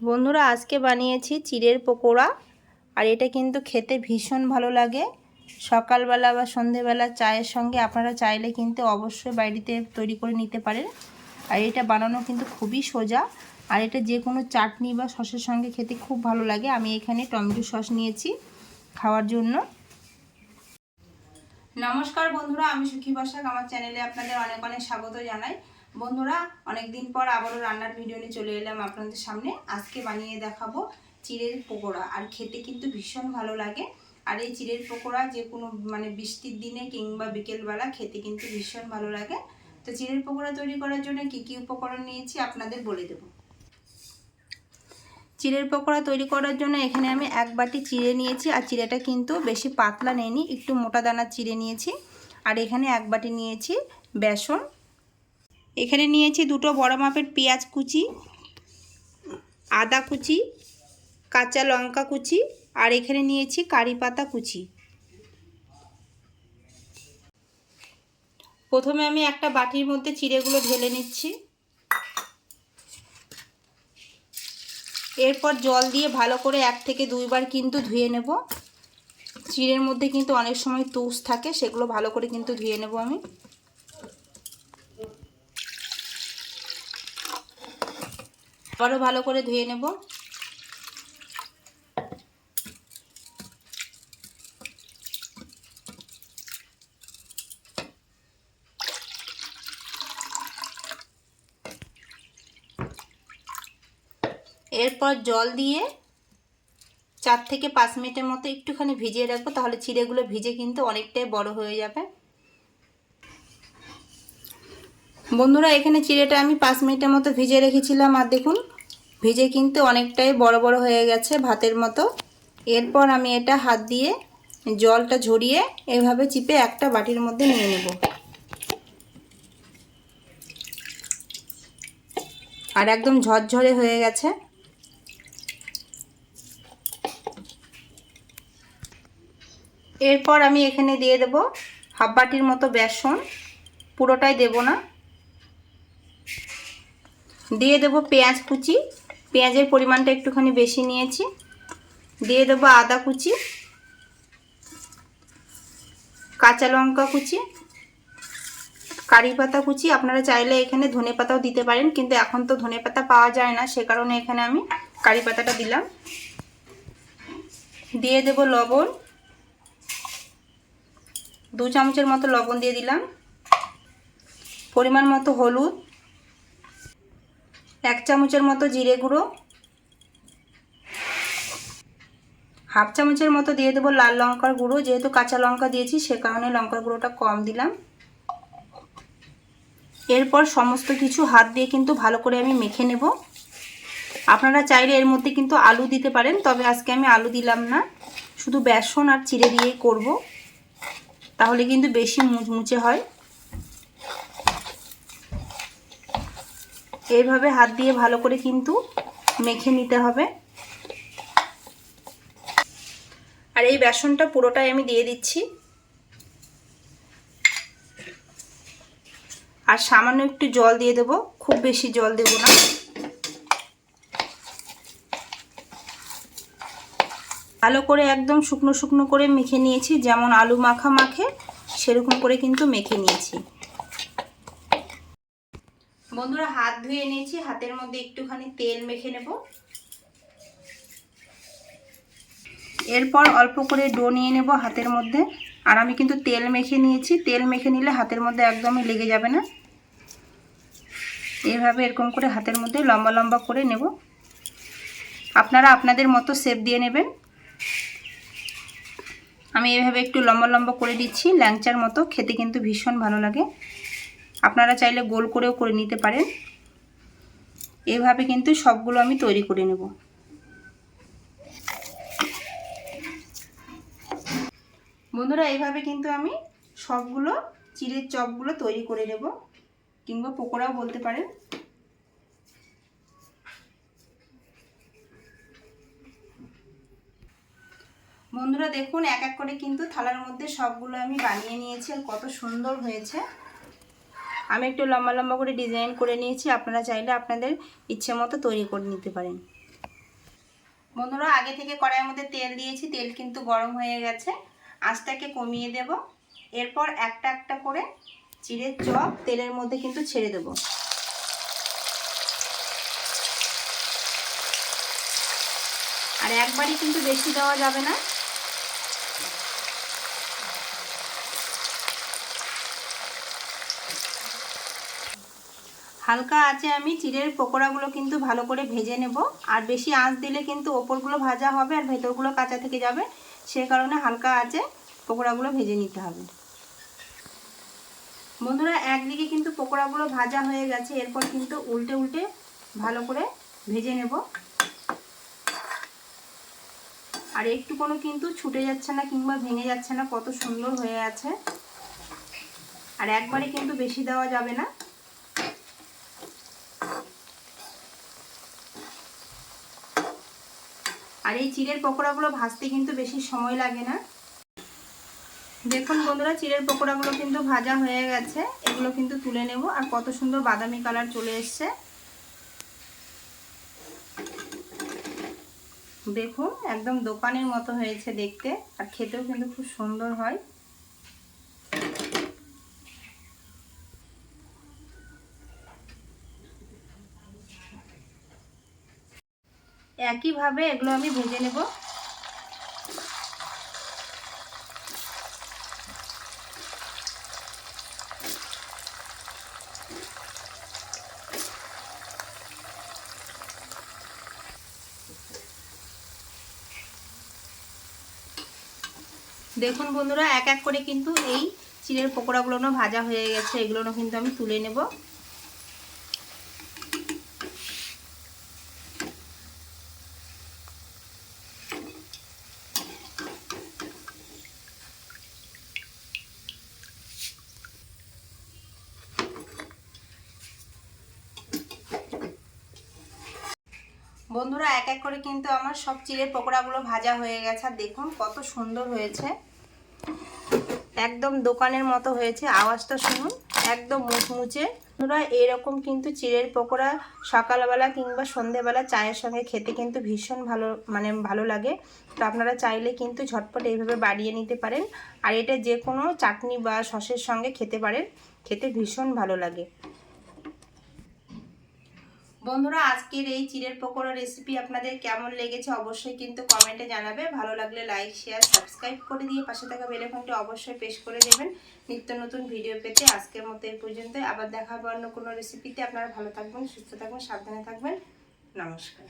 বন্ধুরা, আজকে বানিয়েছি চিড়ের পকোড়া, আর এটা কিন্তু খেতে ভীষণ ভালো লাগে। সকালবেলা বা সন্ধেবেলা চায়ের সঙ্গে আপনারা চাইলে কিন্তু অবশ্যই বাড়িতে তৈরি করে নিতে পারেন। আর এটা বানানো কিন্তু খুবই সোজা, আর এটা যে কোনো চাটনি বা সসের সঙ্গে খেতে খুব ভালো লাগে। আমি এখানে টমেটো সস নিয়েছি খাওয়ার জন্য। নমস্কার বন্ধুরা, আমি সুখী বসাক। আমার চ্যানেলে আপনাদের অনেক অনেক স্বাগত জানাই। বন্ধুরা অনেক দিন পর আবারও রান্নার ভিডিও নিয়ে চলে এলাম আপনাদের সামনে। আজকে বানিয়ে দেখাবো চিড়ের পকোড়া, আর খেতে কিন্তু ভীষণ ভালো লাগে। আর এই চিড়ের পকোড়া যে কোনো মানে বৃষ্টির দিনে কিংবা বিকেলবেলা খেতে কিন্তু ভীষণ ভালো লাগে। তো চিড়ের পকোড়া তৈরি করার জন্য কি কি উপকরণ নিয়েছি আপনাদের বলে দেব। চিড়ের পকোড়া তৈরি করার জন্য এখানে আমি এক বাটি চিড়ে নিয়েছি, আর চিড়েটা কিন্তু বেশি পাতলা নেয়নি, একটু মোটা দানা চিড়ে নিয়েছি। আর এখানে এক বাটি নিয়েছি বেসন এখানে নিয়েছি দুটো বড় মাপের পেঁয়াজ কুচি, আদা কুচি, কাঁচা লঙ্কা কুচি, আর এখানে নিয়েছি কারি পাতা কুচি। প্রথমে আমি একটা বাটির মধ্যে চিড়েগুলো ঢেলে নিচ্ছি। এরপর জল দিয়ে ভালো করে এক থেকে দুইবার কিন্তু ধুয়ে নেব। চিড়ের মধ্যে কিন্তু অনেক সময় তুষ থাকে, সেগুলো ভালো করে কিন্তু ধুয়ে নেব আমি। আবারও ভালো করে ধুয়ে নেব। এরপর জল দিয়ে চার থেকে পাঁচ মিনিটের মতো একটুখানি ভিজিয়ে রাখব, তাহলে চিড়েগুলো ভিজে কিন্তু অনেকটাই বড় হয়ে যাবে। বন্ধুরা, এখানে চিড়েটা আমি পাঁচ মিনিটের মতো ভিজে রেখেছিলাম, আর দেখুন, ভিজে কিন্তু অনেকটাই বড় বড় হয়ে গেছে ভাতের মতো। এরপর আমি এটা হাত দিয়ে জলটা ঝরিয়ে এভাবে চিপে একটা বাটির মধ্যে নিয়ে নেব। আর একদম ঝরঝরে হয়ে গেছে। এরপর আমি এখানে দিয়ে দেব হাফ বাটির মতো বেসন। পুরোটাই দেব না। দিয়ে দেব পেঁয়াজ কুচি। পেঁয়াজের পরিমাণটা একটুখানি বেশি নিয়েছি। দিয়ে দেব আদা কুচি, কাঁচা লঙ্কা কুচি, কারি পাতা কুচি। আপনারা চাইলে এখানে ধনে পাতাও দিতে পারেন, কিন্তু এখন তো ধনে পাতা পাওয়া যায় না, সে কারণে এখানে আমি কারি পাতাটা দিলাম। দিয়ে দেব লবণ, দু চামচের মতো লবণ দিয়ে দিলাম। পরিমাণ মতো হলুদ এক চামচের মতো জিরে গুঁড়ো। হাফ চামচের মতো দিয়ে দেবো লাল লঙ্কার গুঁড়ো। যেহেতু কাঁচা লঙ্কা দিয়েছি, সে কারণে লঙ্কার গুঁড়োটা কম দিলাম। এরপর সমস্ত কিছু হাত দিয়ে কিন্তু ভালো করে আমি মেখে নেব। আপনারা চাইলে এর মধ্যে কিন্তু আলু দিতে পারেন, তবে আজকে আমি আলু দিলাম না। শুধু বেসন আর চিড়ে দিয়েই করব। তাহলে কিন্তু বেশি মুচমুচে হয়। এইভাবে হাত দিয়ে ভালো করে কিন্তু মেখে নিতে হবে। আর এই বেসনটা পুরোটাই আমি দিয়ে দিচ্ছি। আর সামান্য একটু জল দিয়ে দেব, খুব বেশি জল দেব না। ভালো করে একদম শুকনো শুকনো করে মেখে নিয়েছি, যেমন আলু মাখা মাখে, সেরকম করে কিন্তু মেখে নিয়েছি। বন্ধুরা হাত ধুয়ে নিয়েছি, হাতের মধ্যে একটুখানি তেল মেখে নেব। এরপর অল্প করে ডো নিয়ে নেব হাতের মধ্যে। আর আমি কিন্তু তেল মেখে নিয়েছি, তেল মেখে নিলে হাতের মধ্যে একদমই লেগে যাবে না। এইভাবে এরকম করে হাতের মধ্যে লম্বা লম্বা করে নেব। আপনারা আপনাদের মতো শেপ দিয়ে নেবেন। আমি এভাবে একটু লম্বা লম্বা করে দিচ্ছি, ল্যাংচার মতো, খেতে কিন্তু ভীষণ ভালো লাগে। আপনারা চাইলে গোল করেও করে নিতে পারেন। এভাবে কিন্তু সবগুলো আমি তৈরি করে নেব। বন্ধুরা এইভাবে কিন্তু আমি সবগুলো চিড়ের চপগুলো তৈরি করে নেব, কিংবা পকোড়াও বলতে পারেন। বন্ধুরা, দেখুন, এক এক করে কিন্তু থালার মধ্যে সবগুলো আমি বানিয়ে নিয়েছি কত সুন্দর হয়েছে। আমি একটু লম্বা লম্বা করে ডিজাইন করে নিয়েছি, আপনারা চাইলে আপনাদের ইচ্ছে মতো তৈরি করে নিতে পারেন। বন্ধুরা, আগে থেকে কড়াইয়ের মধ্যে তেল দিয়েছি, তেল কিন্তু গরম হয়ে গেছে। আঁচটাকে কমিয়ে দেব। এরপর একটা একটা করে চিড়ের চপ তেলের মধ্যে কিন্তু ছেড়ে দেব। আর একবারই কিন্তু বেশি দেওয়া যাবে না। হালকা আছে আমি চিড়ের পকোড়াগুলো কিন্তু ভালো করে ভেজে নেব। আর বেশি আঁচ দিলে কিন্তু ওপরগুলো ভাজা হবে আর ভেতরগুলো কাঁচা থেকে যাবে। সে কারণে হালকা আছে পকোড়াগুলো ভেজে নিতে হবে। বন্ধুরা, একদিকে কিন্তু পকোড়াগুলো ভাজা হয়ে গেছে, এরপর কিন্তু উল্টে উল্টে ভালো করে ভেজে নেব। আর একটু কোনো কিন্তু ছুটে যাচ্ছে না কিংবা ভেঙে যাচ্ছে না, কত সুন্দর হয়ে আছে। আর একবারে কিন্তু বেশি দেওয়া যাবে না। আর এই চিড়ের পকোড়াগুলো ভাজতে কিন্তু বেশি সময় লাগে না। দেখুন বন্ধুরা, চিড়ের পকোড়াগুলো কিন্তু ভাজা হয়ে গেছে। এগুলো কিন্তু তুলে নেব। আর কত সুন্দর বাদামি কালার চলে এসছে। দেখুন, একদম দোকানের মতো হয়েছে দেখতে। আর খেতেও কিন্তু খুব সুন্দর হয়। একইভাবে এগুলো আমি ভেজে নেব। দেখুন বন্ধুরা, এক এক করে কিন্তু এই চিড়ের পকোড়াগুলো ভাজা হয়ে গেছে, এগুলো কিন্তু আমি তুলে নেব। বন্ধুরা, এক এক করে কিন্তু আমার সব চিড়ের পকোড়াগুলো ভাজা হয়ে গেছে। আর দেখুন কত সুন্দর হয়েছে। একদম দোকানের মতো হয়েছে। আওয়াজটা শুনুন, একদম মুচমুচে। বন্ধুরা, এরকম কিন্তু চিড়ের পকোড়া সকালবেলা কিংবা সন্ধেবেলা চায়ের সঙ্গে খেতে কিন্তু ভীষণ ভালো মানে ভালো লাগে। তো আপনারা চাইলে কিন্তু ঝটপট এইভাবে বাড়িয়ে নিতে পারেন। আর এটা যে কোনো চাটনি বা সসের সঙ্গে খেতে পারেন। খেতে ভীষণ ভালো লাগে। বন্ধুরা, আজকের এই চিড়ের পকোড়া রেসিপি আপনাদের কেমন লেগেছে অবশ্যই কিন্তু কমেন্টে জানাবে। ভালো লাগলে লাইক শেয়ার সাবস্ক্রাইব করে দিয়ে পাশে থাকা বেলেফোনটি অবশ্যই পেশ করে দেবেন। নিত্য নতুন ভিডিও পেতে আজকের মতো এই পর্যন্ত আবার দেখাবো অন্য কোনো রেসিপিতে আপনারা ভালো থাকবেন, সুস্থ থাকবেন, সাবধানে থাকবেন। নমস্কার।